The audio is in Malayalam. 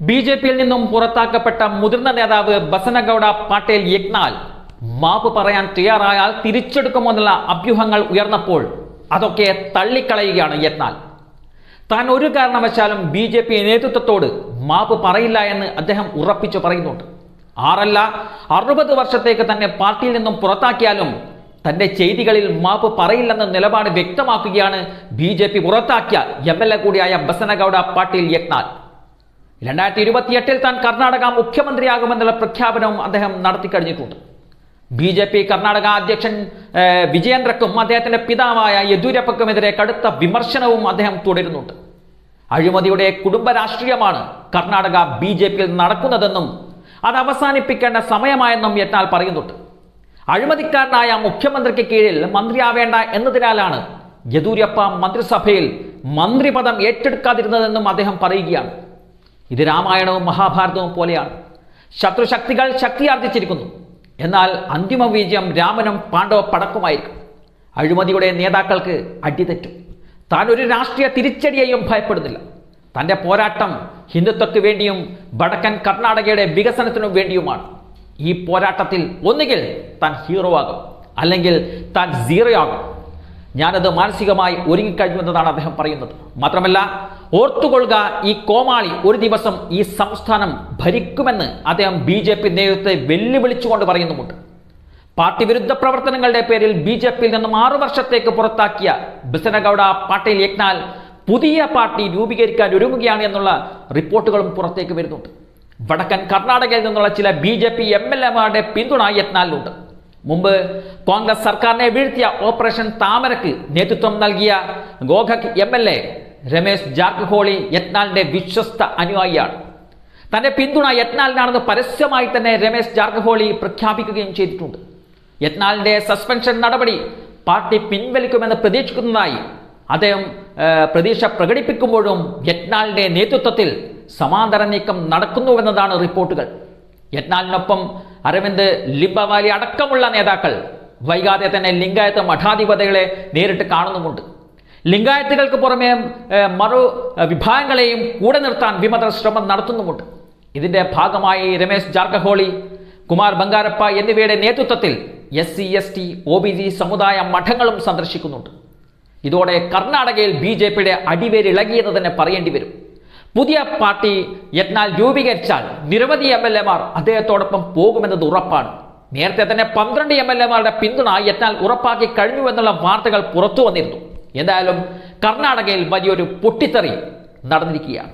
ബി ജെ പിയിൽ നിന്നും പുറത്താക്കപ്പെട്ട മുതിർന്ന നേതാവ് ബസനഗൌഡ പാട്ടേൽ യജ്ഞാൽ. മാപ്പ് പറയാൻ തയ്യാറായാൽ തിരിച്ചെടുക്കുമെന്നുള്ള അഭ്യൂഹങ്ങൾ ഉയർന്നപ്പോൾ അതൊക്കെ തള്ളിക്കളയുകയാണ് യജ്ഞാൽ. താൻ ഒരു കാരണവശാലും ബി ജെ പി നേതൃത്വത്തോട് മാപ്പ് പറയില്ല എന്ന് അദ്ദേഹം ഉറപ്പിച്ചു പറയുന്നുണ്ട്. ആറല്ല അറുപത് വർഷത്തേക്ക് തന്നെ പാർട്ടിയിൽ നിന്നും പുറത്താക്കിയാലും തന്റെ ചെയ്തികളിൽ മാപ്പ് പറയില്ലെന്ന നിലപാട് വ്യക്തമാക്കുകയാണ് ബി ജെ പി പുറത്താക്കിയ എം എൽ എ കൂടിയായ ബസനഗൌഡ പാട്ടീൽ യഗ്നാൽ രണ്ടായിരത്തി ഇരുപത്തിയെട്ടിൽ താൻ കർണാടക മുഖ്യമന്ത്രിയാകുമെന്നുള്ള പ്രഖ്യാപനവും അദ്ദേഹം നടത്തി കഴിഞ്ഞിട്ടുണ്ട്. ബി ജെ പി കർണാടക അധ്യക്ഷൻ വിജയേന്ദ്രക്കും അദ്ദേഹത്തിന്റെ പിതാവായ യെദ്യൂരപ്പക്കുമെതിരെ കടുത്ത വിമർശനവും അദ്ദേഹം തുടരുന്നുണ്ട്. അഴിമതിയുടെ കുടുംബ രാഷ്ട്രീയമാണ് കർണാടക ബി ജെ പിയിൽ നടക്കുന്നതെന്നും അത് അവസാനിപ്പിക്കേണ്ട സമയമായെന്നും യത്നാൽ പറയുന്നുണ്ട്. അഴിമതിക്കാരനായ മുഖ്യമന്ത്രിക്ക് കീഴിൽ മന്ത്രിയാവേണ്ട എന്നതിനാലാണ് യെദ്യൂരപ്പ മന്ത്രിസഭയിൽ മന്ത്രിപദം ഏറ്റെടുക്കാതിരുന്നതെന്നും അദ്ദേഹം പറയുകയാണ്. ഇത് രാമായണവും മഹാഭാരതവും പോലെയാണ്. ശത്രുശക്തികൾ ശക്തിയാർജിച്ചിരിക്കുന്നു. എന്നാൽ അന്തിമ വിജയം രാമനും പാണ്ഡവ പടക്കുമായിരിക്കും. അഴിമതിയുടെ നേതാക്കൾക്ക് അടിതെറ്റും. താൻ ഒരു രാഷ്ട്രീയ തിരിച്ചടിയെയും ഭയപ്പെടുന്നില്ല. തന്റെ പോരാട്ടം ഹിന്ദുത്വക്ക് വേണ്ടിയും വടക്കൻ കർണാടകയുടെ വികസനത്തിനു വേണ്ടിയുമാണ്. ഈ പോരാട്ടത്തിൽ ഒന്നുകിൽ താൻ ഹീറോ ആകും അല്ലെങ്കിൽ താൻ സീറോ ആകും. ഞാനത് മാനസികമായി ഒരുങ്ങിക്കഴിഞ്ഞുവെന്നതാണ് അദ്ദേഹം പറയുന്നത്. മാത്രമല്ല ഓർത്തുകൊള്ളുക ഈ കോമാളി ഒരു ദിവസം ഈ സംസ്ഥാനം ഭരിക്കുമെന്ന് അദ്ദേഹം ബി ജെ പി നേതൃത്വത്തെ വെല്ലുവിളിച്ചുകൊണ്ട് പറയുന്നുമുണ്ട്. പാർട്ടി വിരുദ്ധ പ്രവർത്തനങ്ങളുടെ പേരിൽ ബി ജെ പിയിൽ നിന്നും ആറു വർഷത്തേക്ക് പുറത്താക്കിയ ബിസനഗൌഡ പാട്ടീൽ യജ്ഞാൽ പുതിയ പാർട്ടി രൂപീകരിക്കാൻ ഒരുങ്ങുകയാണ് എന്നുള്ള റിപ്പോർട്ടുകളും പുറത്തേക്ക് വരുന്നുണ്ട്. വടക്കൻ കർണാടകയിൽ നിന്നുള്ള ചില B J P M L എമാരുടെ പിന്തുണ യത്നാലിനുണ്ട് മുമ്പ് കോൺഗ്രസ് സർക്കാരിനെ വീഴ്ത്തിയ ഓപ്പറേഷൻ താമരക്ക് നേതൃത്വം നൽകിയ Gokak M L A Ramesh Jarkiholi യത്നാലിന്റെ വിശ്വസ്ത അനുയായിയാണ്. തന്റെ പിന്തുണ യത്നാലിനാണെന്ന് പരസ്യമായി തന്നെ രമേശ് ജാർഖഹോളി പ്രഖ്യാപിക്കുകയും ചെയ്തിട്ടുണ്ട്. യത്നാലിന്റെ സസ്പെൻഷൻ നടപടി പാർട്ടി പിൻവലിക്കുമെന്ന് പ്രതീക്ഷിക്കുന്നതായി അദ്ദേഹം പ്രതീക്ഷ പ്രകടിപ്പിക്കുമ്പോഴും യത്നാലിന്റെ നേതൃത്വത്തിൽ സമാന്തര നീക്കം നടക്കുന്നുവെന്നതാണ് റിപ്പോർട്ടുകൾ. യത്നാലിനൊപ്പം അരവിന്ദ് ലിബവാലി അടക്കമുള്ള നേതാക്കൾ വൈകാതെ തന്നെ ലിംഗായത്ത് മഠാധിപതികളെ നേരിട്ട് കാണുന്നുമുണ്ട്. ലിംഗായത്തുകൾക്ക് പുറമെ മറു വിഭാഗങ്ങളെയും കൂടെ നിർത്താൻ വിമതർ ശ്രമം നടത്തുന്നുമുണ്ട്. ഇതിന്റെ ഭാഗമായി രമേശ് ജാർഗഹോളി കുമാർ ബംഗാരപ്പ എന്നിവയുടെ നേതൃത്വത്തിൽ S C S T O B C സമുദായ മഠങ്ങളും സന്ദർശിക്കുന്നുണ്ട്. ഇതോടെ കർണാടകയിൽ ബി ജെ പിയുടെ അടിവേരിളകിയെന്ന് തന്നെ പറയേണ്ടി വരും. പുതിയ പാർട്ടി യത്നാൽ രൂപീകരിച്ചാൽ നിരവധി എം എൽ എമാർ അദ്ദേഹത്തോടൊപ്പം പോകുമെന്നത് ഉറപ്പാണ്. നേരത്തെ തന്നെ പന്ത്രണ്ട് എം എൽ എമാരുടെ പിന്തുണ യത്നാൽ ഉറപ്പാക്കി കഴിഞ്ഞു എന്നുള്ള വാർത്തകൾ പുറത്തു വന്നിരുന്നു. എന്തായാലും കർണാടകയിൽ വലിയൊരു പൊട്ടിത്തെറി നടന്നിരിക്കുകയാണ്.